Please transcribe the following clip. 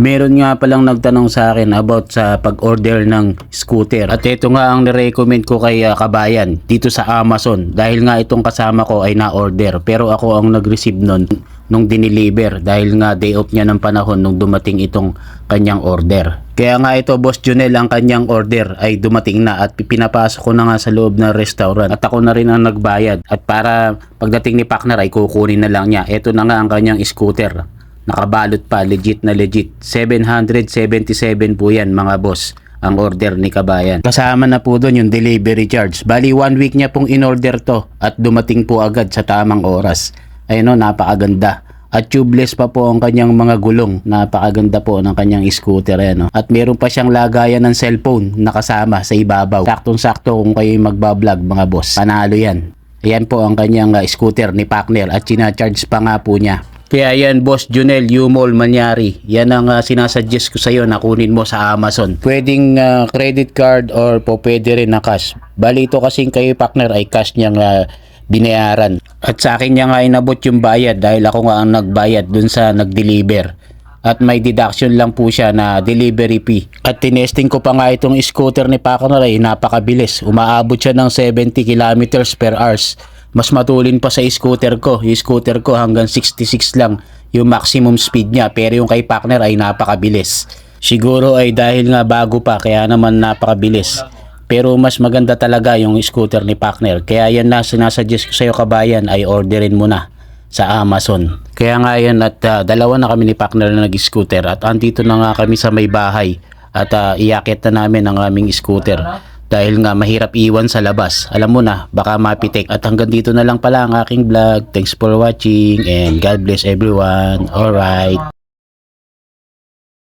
Meron nga palang nagtanong sa akin about sa pag-order ng scooter. At ito nga ang nirecommend ko kay ah, Kabayan dito sa Amazon. Dahil nga itong kasama ko ay na-order. Pero ako ang nag-receive nun nung diniliver. Dahil nga day off niya ng panahon nung dumating itong kanyang order. Kaya nga ito Boss Junel ang kanyang order ay dumating na at pinapasok ko na nga sa loob ng restaurant. At ako na rin ang nagbayad. At para pagdating ni partner ay kukunin na lang niya. Ito na nga ang kanyang scooter. Nakabalot pa, legit na legit. 777 po yan mga boss ang order ni Kabayan. Kasama na po doon yung delivery charge. Bali one week niya pong in-order to at dumating po agad sa tamang oras. Ayun o, napakaganda. At tubeless pa po ang kanyang mga gulong. Napakaganda po ng kanyang scooter. Ayan, o. At meron pa siyang lagayan ng cellphone na kasama sa ibabaw. Saktong-sakto kung kayo magbablog mga boss. Panalo yan. Ayan po ang kanyang uh, scooter ni Pakner at sinacharge pa nga po niya. Kaya yan, Boss Junel Yumol Manyari. Yan ang uh, sinasuggest ko sa iyo na kunin mo sa Amazon. Pwedeng uh, credit card or po pwede rin na cash. Bali ito kasing kayo partner ay cash niyang uh, binayaran. At sa akin niya nga inabot yung bayad dahil ako nga ang nagbayad dun sa nag-deliver. At may deduction lang po siya na delivery fee. At tinesting ko pa nga itong scooter ni Pakner ay napakabilis. Umaabot siya ng 70 kilometers per hours. Mas matulin pa sa scooter ko. Yung scooter ko hanggang 66 lang yung maximum speed niya. Pero yung kay Pakner ay napakabilis. Siguro ay dahil nga bago pa kaya naman napakabilis. Pero mas maganda talaga yung scooter ni Pakner. Kaya yan na sinasuggest ko sa iyo kabayan ay orderin mo na sa Amazon. Kaya nga yan at ah, dalawa na kami ni Pakner na nag-scooter at andito na nga kami sa may bahay at uh, iakit na namin ang aming scooter dahil nga mahirap iwan sa labas. Alam mo na, baka mapitik. At hanggang dito na lang pala ang aking vlog. Thanks for watching and God bless everyone. Alright.